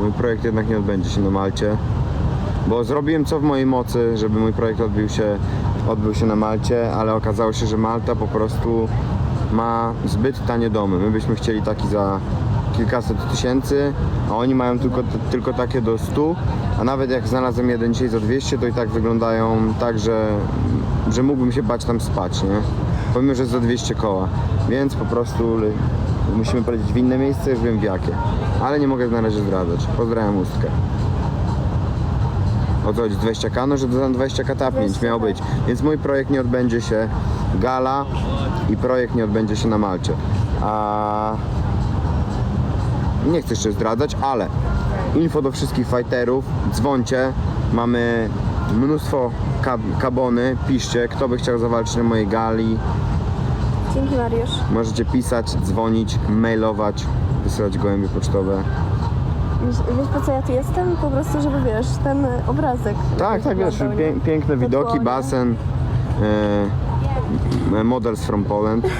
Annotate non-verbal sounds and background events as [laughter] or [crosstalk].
mój projekt jednak nie odbędzie się na Malcie. Bo zrobiłem co w mojej mocy, żeby mój projekt odbył się, odbył się na Malcie, ale okazało się, że Malta po prostu ma zbyt tanie domy. My byśmy chcieli taki za kilkaset tysięcy, a oni mają tylko, tylko takie do 100, a nawet jak znalazłem jeden dzisiaj za 200, to i tak wyglądają tak, że, że mógłbym się bać tam spać, nie? Pomimo, że za 200 koła. Więc po prostu musimy polecieć w inne miejsce, już wiem w jakie. Ale nie mogę na razie zdradzać. Pozdrawiam ustkę. O co chodzi? 20k? No, że za 20k tapnięć 20K. miał być. Więc mój projekt nie odbędzie się gala i projekt nie odbędzie się na Malcie. A nie chcę jeszcze zdradzać, ale info do wszystkich fighterów, dzwońcie, mamy mnóstwo kab- kabony, piszcie, kto by chciał zawalczyć na mojej gali, Dzięki Mariusz. możecie pisać, dzwonić, mailować, wysyłać gołębie pocztowe. Wiesz, wiesz po co ja tu jestem? Po prostu, żeby wiesz, ten obrazek. Tak, tak, wiesz, wyglądał, nie? pię- piękne widoki, basen, e, models from Poland. [laughs]